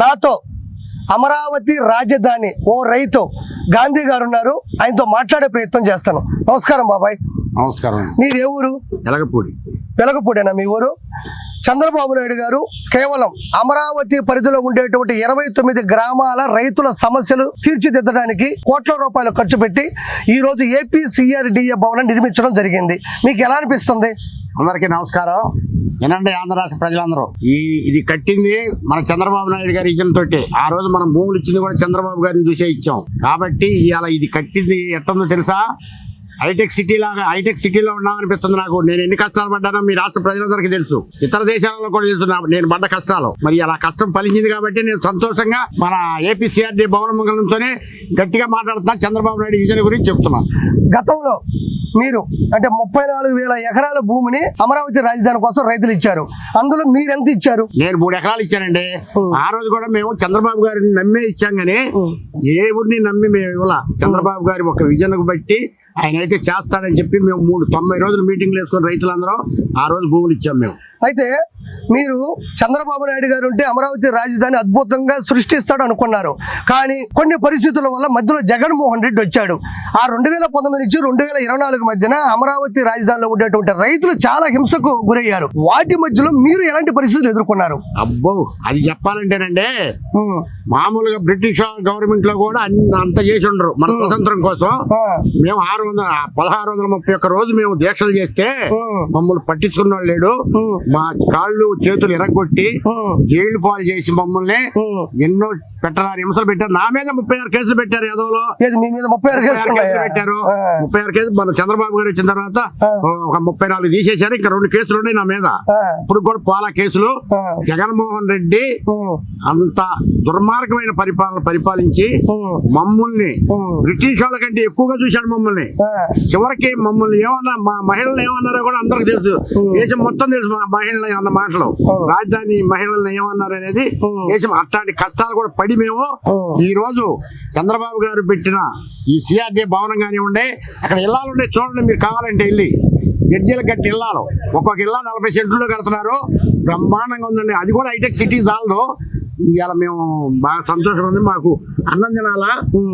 నాతో అమరావతి రాజధాని ఓ రైతు గాంధీ గారు ఉన్నారు. ఆయనతో మాట్లాడే ప్రయత్నం చేస్తాను. నమస్కారం బాబాయ్. నమస్కారం మీది ఏ ఊరు? ఎలగపూడి. వెలగపూడేనా మీ ఊరు? చంద్రబాబు నాయుడు గారు కేవలం అమరావతి పరిధిలో ఉండేటువంటి ఇరవై తొమ్మిది గ్రామాల రైతుల సమస్యలు తీర్చిదిద్దడానికి కోట్ల రూపాయలు ఖర్చు పెట్టి ఈ రోజు ఏపీ సిఆర్డిఏ భవనం నిర్మించడం జరిగింది. మీకు ఎలా అనిపిస్తుంది? అందరికీ నమస్కారం. వినండి ఆంధ్ర రాష్ట్ర ప్రజలందరూ. ఈ ఇది కట్టింది మన చంద్రబాబు నాయుడు గారి ఇచ్చిన తోటి ఆ రోజు మనం భూములు ఇచ్చింది కూడా చంద్రబాబు గారిని చూసే ఇచ్చాం. కాబట్టి ఇవాళ ఇది కట్టింది ఎట్టుందో తెలుసా? హైటెక్ సిటీ లాగా హైటెక్ సిటీలో ఉన్నామనిపిస్తుంది నాకు. నేను ఎన్ని కష్టాలు పడ్డానో మీ రాష్ట్ర ప్రజలందరికీ తెలుసు. ఇతర దేశాలలో కూడా తెలుసు నేను పడ్డ కష్టాలు. మరి అలా కష్టం ఫలించింది కాబట్టి నేను సంతోషంగా మన ఏపీసీఆర్డీ భవన మంగళంతోనే గట్టిగా మాట్లాడుతున్నా. చంద్రబాబు నాయుడు విజన్ గురించి చెప్తున్నాను గతంలో మీరు అంటే ముప్పై నాలుగు వేల ఎకరాల భూమిని అమరావతి రాజధాని కోసం రైతులు ఇచ్చారు. అందులో మీరు ఎంత ఇచ్చారు? నేను మూడు ఎకరాలు ఇచ్చానండి. ఆ రోజు కూడా మేము చంద్రబాబు గారిని నమ్మే ఇచ్చాం గానీ ఏ ఊరిని నమ్మి మేము ఇవ్వాల. చంద్రబాబు గారి ఒక విజన్ బట్టి ఆయన అయితే చేస్తాడని చెప్పి మేము మూడు తొంభై రోజులు మీటింగ్లు వేసుకొని రైతులందరూ ఆ రోజు భూములు ఇచ్చాం మేము. అయితే మీరు చంద్రబాబు నాయుడు గారు ఉంటే అమరావతి రాజధాని అద్భుతంగా సృష్టిస్తాడు అనుకున్నారు. కానీ కొన్ని పరిస్థితుల వల్ల మధ్యలో జగన్మోహన్ రెడ్డి వచ్చాడు. ఆ రెండు వేల పంతొమ్మిది నుంచి రెండు వేల ఇరవై నాలుగు మధ్యన అమరావతి రాజధానిలో ఉండేటువంటి రైతులు చాలా హింసకు గురయ్యారు. వాటి మధ్యలో మీరు ఎలాంటి పరిస్థితులు ఎదుర్కొన్నారు? అబ్బో అది చెప్పాలంటేనండి. మామూలుగా బ్రిటిష్ గవర్నమెంట్లో కూడా అంత చేసి ఉండరు. మన స్వతంత్రం కోసం మేము ఆరు వందల పదహారు వందల ముప్పై ఒక్క రోజు మేము దీక్షలు చేస్తే మమ్మల్ని పట్టించుకున్న వాళ్ళు లేడు మా కాళ్ళు చేతులు ఎరగొట్టి జైలు పాలు చేసి మమ్మల్ని. ఎన్నో పెట్టరాని హింసలు పెట్టారు. నా మీద ముప్పై ఆరు కేసులు పెట్టారు ఏదోలో ఏది మీ మీద ముప్పై ఆరు కేసులు? పెట్టారు. ముప్పై ఆరు కేసులు మన చంద్రబాబు గారు వచ్చిన తర్వాత. ఒక ముప్పై నాలుగు తీసేశారు. ఇంకా రెండు కేసులు ఉన్నాయి నా మీద. ఇప్పుడు కూడా పోలా కేసులు. జగన్మోహన్ రెడ్డి అంత దుర్మార్గమైన పరిపాలన పరిపాలించి మమ్మల్ని బ్రిటిష్ వాళ్ళ కంటే ఎక్కువగా చూశాడు మమ్మల్ని. చివరికి మమ్మల్ని ఏమన్నా మా మహిళలు ఏమన్నారో కూడా అందరికి తెలుసు. దేశం మొత్తం తెలుసు మా మహిళలు అన్న మాటలు. రాజధాని మహిళలను ఏమన్నారు అనేది. దేశం అట్లాంటి కష్టాలు కూడా పడి మేము. అవును. ఈ రోజు చంద్రబాబు గారు పెట్టిన ఈ సిఆర్డీ భవనం కానివ్వండి అక్కడ ఇల్లాలు ఉండే చూడండి మీరు కావాలంటే వెళ్ళి. జడ్జీల గట్టి ఇల్లాలు. ఒక్కొక్క ఇల్లా నలభై సెంట్లో కడుతున్నారు. బ్రహ్మాండంగా ఉందండి. అది కూడా హైటెక్ సిటీ చాలదు ఇవాళ మేము బాగా సంతోషం ఉంది మాకు అన్నం తినాలా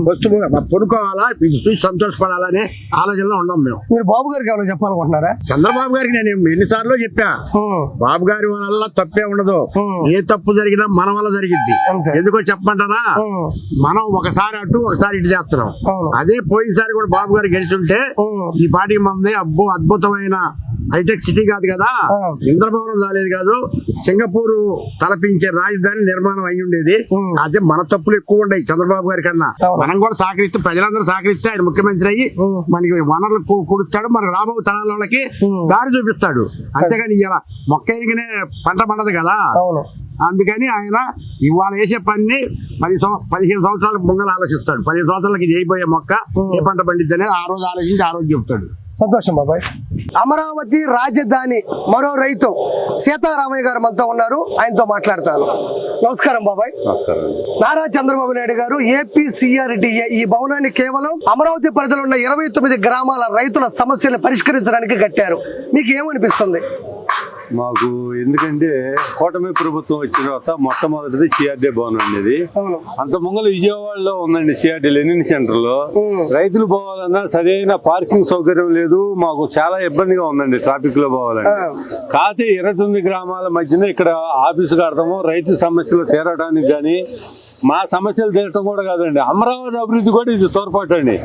వస్తు పొనుకోవాలా ఇది చూసి సంతోషపడాలనే ఆలోచనలో ఉన్నాం మేము. మీరు బాబు గారికి ఏమైనా చెప్పాలనుకుంటున్నారా? చంద్రబాబు గారికి నేను ఎన్నిసార్లు చెప్పా. బాబు గారి వల్ల తప్పే ఉండదు. ఏ తప్పు జరిగినా మన వల్ల జరిగిద్ది. అంతే. ఎందుకో చెప్పమంటారా? మనం ఒకసారి అటు ఒకసారి ఇటు చేస్తున్నాం. అదే పోయినసారి కూడా బాబు గారు గెలిచుంటే. ఈ పార్టీకి మంది అబ్బో అద్భుతమైన హైటెక్ సిటీ కాదు కదా. ఇంద్రభవనం రాలేదు కాదు. సింగపూర్ తలపించే రాజధాని నిర్మాణం అయి ఉండేది. అదే మన తప్పులు ఎక్కువ ఉన్నాయి చంద్రబాబు గారి కన్నా. మనం కూడా సహకరిస్తే ప్రజలందరూ సహకరిస్తే ఆయన ముఖ్యమంత్రి అయ్యి. మనకి వనరులు కుడుస్తాడు మనకు రాబో తరాల వాళ్ళకి. దారి చూపిస్తాడు అంతేగాని ఇలా మొక్క ఎగినే పంట పండదు కదా అందుకని ఆయన ఇవాళ వేసే పని పది పదిహేను సంవత్సరాల ముంగలు ఆలోచిస్తాడు పదిహేను సంవత్సరాలకి ఇది అయిపోయే మొక్క ఏ పంట పండిద్ది అనేది ఆ రోజు ఆలోచించి ఆ రోజు చెప్తాడు సంతోషం బాబాయ్. అమరావతి రాజధాని మరో రైతు సీతారామయ్య గారు మనతో ఉన్నారు. ఆయనతో మాట్లాడతాను. నమస్కారం బాబాయ్. నారా చంద్రబాబు నాయుడు గారు ఏపీ సిఆర్డిఏ ఈ భవనాన్ని కేవలం అమరావతి పరిధిలో ఉన్న ఇరవై తొమ్మిది గ్రామాల రైతుల సమస్యలను పరిష్కరించడానికి కట్టారు. మీకు ఏమనిపిస్తుంది? మాకు ఎందుకంటే కూటమి ప్రభుత్వం వచ్చిన తర్వాత మొట్టమొదటిది సిఆర్డీ భవనం అవును అంత ముంగల విజయవాడలో ఉందండి సిఆర్డీ లెనిన్ సెంటర్లో. రైతులు పోవాలన్నా సరైన పార్కింగ్ సౌకర్యం లేదు మాకు చాలా ఇబ్బందిగా ఉందండి ట్రాఫిక్లో పోవాలంటే. కాకపోతే ఇరవై గ్రామాల మధ్యన ఇక్కడ ఆఫీసు కడతాము రైతు సమస్యలు తీరడానికి కానీ మా సమస్యలు తీరటం కూడా కాదండి. అమరావతి అభివృద్ధి కూడా ఇది తోడ్పాటు అండి.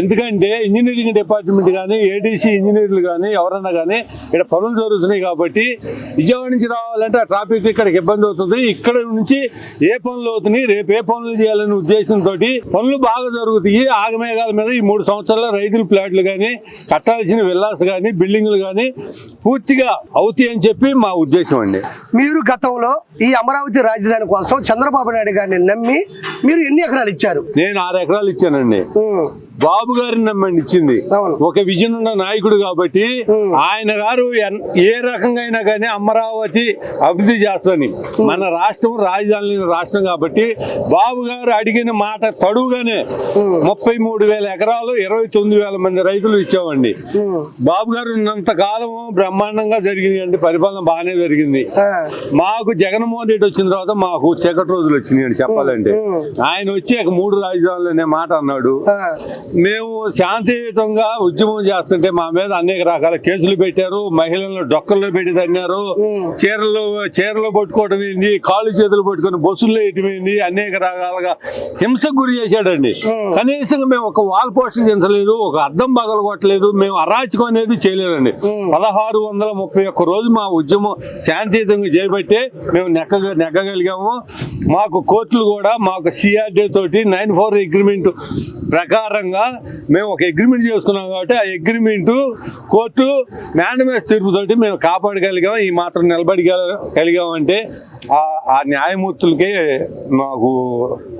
ఎందుకంటే ఇంజనీరింగ్ డిపార్ట్మెంట్ కానీ ఏడీసీ ఇంజనీర్లు కానీ ఎవరన్నా కానీ ఇక్కడ పనులు జరుగుతున్నాయి కాబట్టి విజయవాడ నుంచి రావాలంటే ఆ ట్రాఫిక్ ఇక్కడికి ఇబ్బంది అవుతుంది. ఇక్కడ నుంచి ఏ పనులు అవుతున్నాయి రేపు ఏ పనులు చేయాలనే ఉద్దేశంతో పనులు బాగా జరుగుతాయి. ఆగమేఘాల మీద ఈ మూడు సంవత్సరాల్లో రైతుల ప్లాట్లు కానీ కట్టాల్సిన విల్లాస్ కానీ బిల్డింగ్లు కానీ పూర్తిగా అవుతాయి అని చెప్పి మా ఉద్దేశం అండి. మీరు గతంలో ఈ అమరావతి రాజధాని కోసం చంద్రబాబు నాయుడు గారిని నమ్మి మీరు ఎన్ని ఎకరాలు ఇచ్చారు నేను ఆరు ఎకరాలు ఇచ్చానండి. బాబు గారిని నమ్మండి ఇచ్చింది. ఒక విజన్ ఉన్న నాయకుడు కాబట్టి. ఆయన గారు ఏ రకంగా అయినా కానీ అమరావతి అభివృద్ధి చేస్తాని మన రాష్ట్రం రాజధాని రాష్ట్రం కాబట్టి బాబు గారు అడిగిన మాట తడుగానే ముప్పై మూడు వేల ఎకరాలు ఇరవై తొమ్మిది వేల మంది రైతులు ఇచ్చామండి. బాబు గారు ఉన్నంత కాలం బ్రహ్మాండంగా జరిగింది అండి పరిపాలన బాగానే జరిగింది. మాకు జగన్మోహన్ రెడ్డి వచ్చిన తర్వాత మాకు చీకటి రోజులు వచ్చినాయి అని చెప్పాలంటే. ఆయన వచ్చి మూడు రాజధానులు అనే మాట అన్నాడు. మేము శాంతియుతంగా ఉద్యమం చేస్తుంటే మా మీద అనేక రకాల కేసులు పెట్టారు. మహిళలను డొక్కల్లో పెట్టి తన్నారు. చీరలు చీరలు పట్టుకోవడం ఏంది? కాళ్ళు చేతులు పట్టుకొని బస్సుల్లో వేయటమైంది అనేక రకాలుగా హింసకు గురి చేశాడండి. కనీసం మేము ఒక వాల్ పోస్టర్ చించలేదు ఒక అద్దం పగల కొట్టలేదు మేము అరాచకం అనేది చేయలేదండి. పదహారు వందల ముప్పై ఒక్క రోజు మా ఉద్యమం శాంతియుతంగా చేయబట్టే మేము నెక్క నెగ్గగలిగాము మాకు కోర్టులు కూడా మాకు సిఆర్డీ తోటి నైన్ ఫోర్ అగ్రిమెంట్ ప్రకారంగా మేము ఒక అగ్రిమెంట్ చేసుకున్నాం కాబట్టి ఆ అగ్రిమెంట్ కోర్టు మ్యాండమేస్ తీర్పుతోటి మేము కాపాడగలిగాం. ఈ మాత్రం నిలబడి కలిగామంటే ఆ ఆ న్యాయమూర్తులకే మాకు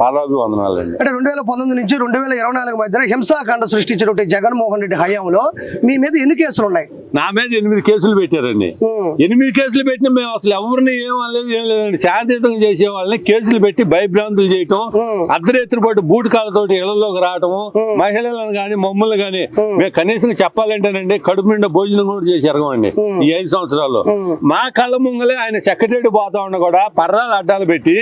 పాదాభి వందనాలండి అంటే రెండు వేల పంతొమ్మిది నుంచి రెండు వేల ఇరవై నాలుగు మధ్యన హింసాకాండ సృష్టించినటువంటి జగన్మోహన్ రెడ్డి హయాంలో మీ మీద ఎన్ని కేసులు ఉన్నాయి? నా మీద ఎనిమిది కేసులు పెట్టారండి. ఎనిమిది కేసులు పెట్టినా మేము అసలు ఎవరిని ఏం అనలేదు ఏం లేదండి. శాంతియుతంగా చేసే వాళ్ళని కేసులు పెట్టి భయభ్రాంతులు చేయటం. అర్ధరాత్రి పాటు బూట్ కాళ్ళతోటి ఇళ్ళలోకి రావటము మహిళలను కానీ మమ్మల్ని కానీ మేము కనీసం చెప్పాలంటేనండి కడుపు నిండా భోజనం కూడా చేసి ఎరగమండి ఈ ఐదు సంవత్సరాల్లో. మా కళ్ళ ముంగలే ఆయన సెక్రటరీ పోతా ఉన్న కూడా పర్దాలు అడ్డాలు పెట్టి.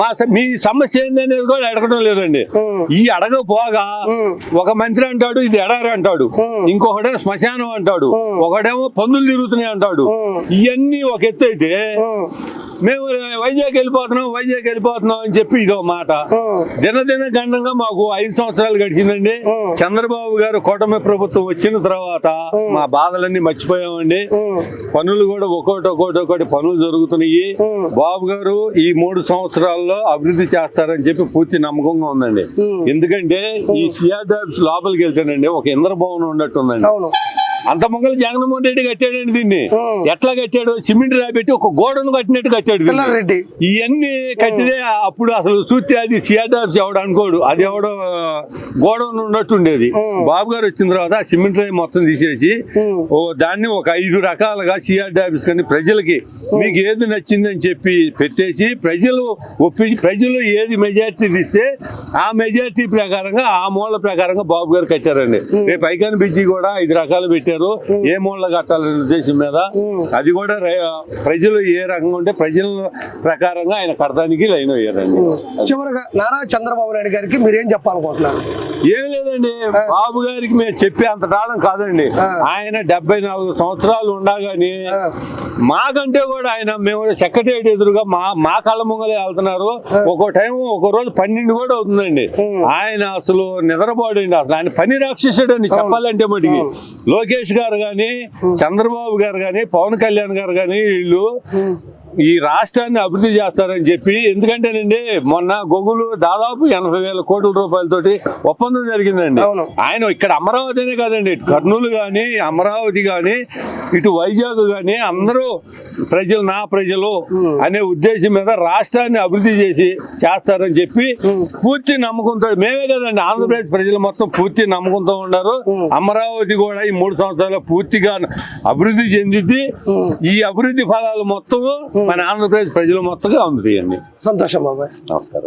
మా మీ సమస్య ఏంది అనేది కూడా అడగడం లేదండి. ఈ అడగపోగా. ఒక మంత్రి అంటాడు ఇది ఎడారి అంటాడు. ఇంకొకటేమో శ్మశానం అంటాడు ఉమ్. ఒకడేమో పందులు తిరుగుతున్నాయి అంటాడు. ఇవన్నీ ఒక ఎత్తు అయితే. మేము వైజాగ్ వెళ్ళిపోతున్నాం వైజాగ్ వెళ్ళిపోతున్నాం అని చెప్పి ఇదో మాట. దినదిన గండంగా మాకు ఐదు సంవత్సరాలు గడిచిందండి. చంద్రబాబు గారు కూటమి ప్రభుత్వం వచ్చిన తర్వాత మా బాధలన్నీ మర్చిపోయామండి. పనులు కూడా ఒక్కోటి ఒక్కోటి ఒక్కోటి పనులు జరుగుతున్నాయి. బాబు గారు ఈ మూడు సంవత్సరాల్లో అభివృద్ధి చేస్తారని చెప్పి పూర్తి నమ్మకంగా ఉందండి. ఎందుకంటే ఈ సిఆర్ లోపలికి వెళ్తానండి ఒక ఇంద్రభవనం ఉన్నట్టుందండి అంత మంగళ జగన్మోహన్ రెడ్డి కట్టాడండి దీన్ని. ఎట్లా కట్టాడు? సిమెంట్ రాబెట్టి ఒక గోడను కట్టినట్టు కట్టాడు రెడ్డి ఇవన్నీ కట్టితే అప్పుడు అసలు చూస్తే అది సిఆర్ ఆఫీస్ ఎవడు అనుకోడు. అది ఎవడో గోడౌన్ ఉన్నట్టు ఉండేది. బాబు గారు వచ్చిన తర్వాత ఆ సిమెంట్ రాయి మొత్తం తీసేసి. ఓ దాన్ని ఒక ఐదు రకాలుగా సిఆర్ ఆఫీస్ కానీ ప్రజలకి మీకు ఏది నచ్చిందని చెప్పి పెట్టేసి ప్రజలు ఒప్పి ప్రజలు ఏది మెజారిటీ ఇస్తే ఆ మెజారిటీ ప్రకారంగా ఆ మూల ప్రకారంగా బాబు గారు కట్టారండి. రేపు ఐకాన్ బిజీ కూడా ఐదు రకాలు పెట్టారు. ఏ మూల కట్టాలనే ఉద్దేశం మీద అది కూడా ప్రజలు ఏ రకంగా ఉంటే ప్రజల ప్రకారంగా ఆయన కడతానికి లైన్ అయ్యారండి చివరగా నారా చంద్రబాబు నాయుడు గారికి మీరేం చెప్పాలనుకుంటున్నారు? ఏం లేదండి బాబు గారికి మేము చెప్పే అంత తాళం కాదండి. ఆయన డెబ్బై నాలుగు సంవత్సరాలు ఉండగాని. మాకంటే కూడా ఆయన మేము సెక్రటరియట్ ఎదురుగా మా మా కళ్ళ ముంగలే వెళ్తున్నారు. ఒక్కో టైం ఒక రోజు పన్నెండు కూడా అవుతుందండి. ఆయన అసలు నిద్రపోడండి అసలు ఆయన పని రాక్షసుడు అండి చెప్పాలంటే మటుకి. లోకేష్ గారు గాని చంద్రబాబు గారు గాని పవన్ కళ్యాణ్ గారు గాని వీళ్ళు ఈ రాష్ట్రాన్ని అభివృద్ధి చేస్తారని చెప్పి ఎందుకంటేనండి మొన్న గొగులు దాదాపు ఎనభై వేల కోట్ల రూపాయలతోటి ఒప్పందం జరిగిందండి. ఆయన ఇక్కడ అమరావతినే కాదండి కర్నూలు కానీ అమరావతి కానీ ఇటు వైజాగ్ కానీ అందరూ ప్రజలు నా ప్రజలు అనే ఉద్దేశం మీద రాష్ట్రాన్ని అభివృద్ధి చేసి చేస్తారని చెప్పి పూర్తి నమ్మకంతో మేమే కదండి ఆంధ్రప్రదేశ్ ప్రజలు మొత్తం పూర్తి నమ్మకంతో ఉన్నారు. అమరావతి కూడా ఈ మూడు సంవత్సరాలు పూర్తిగా అభివృద్ధి చెందిద్ది. ఈ అభివృద్ధి ఫలాలు మొత్తం మన ఆంధ్రప్రదేశ్ ప్రజలు మొత్తంగా అందుతాయండి సంతోషం బాబాయ్. నమస్కారం.